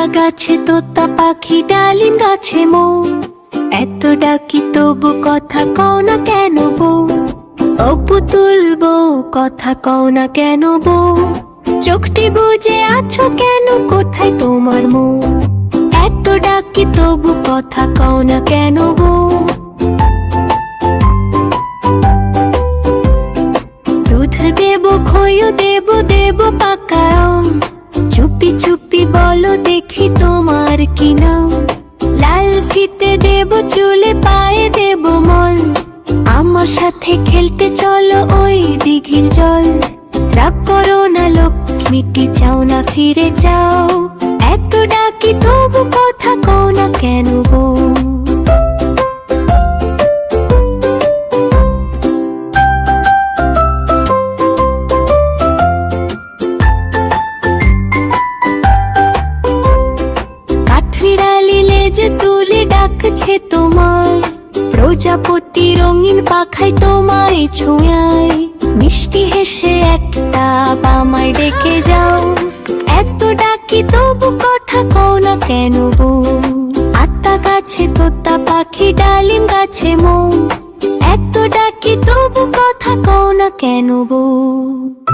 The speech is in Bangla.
আতা গাছে তোতা পাখি, ডালিম গাছে মৌ। এত ডাকি তবু কথা কও না কেন বউ ও পুতুল বউ কথা কও না কেন বউ চোখটি বুঝে আছো কেন, কোথায় তোমার মো? এত ডাকি তবু কথা কও না কেন বউ দুধ দেব খইও দেব দেব পাকা তোমার কি নাম? লাল ফিতে দেব, চুলে পায়ে দেব মল। আমার সাথে খেলতে চলো ওই দিঘির জল। রাগ করো না লক্ষ্মীটি চাও না ফিরে যাও। এত ডাকি তবু কথা কও না কেন? ফিরালিলে যে তুলে ডাকছে তোমায়। প্রজাপতি রঙিন পাখায় তোমায় ছোঁয়ায়। মিষ্টি হেসে একটা বামার ডেকে যাও। এত ডাকি তবু কথা কও না কেন গো? আত্মা গাছে, তোতা পাখি, ডালিম গাছে মৌ। এত ডাকি তবু কথা কও না কেন বউ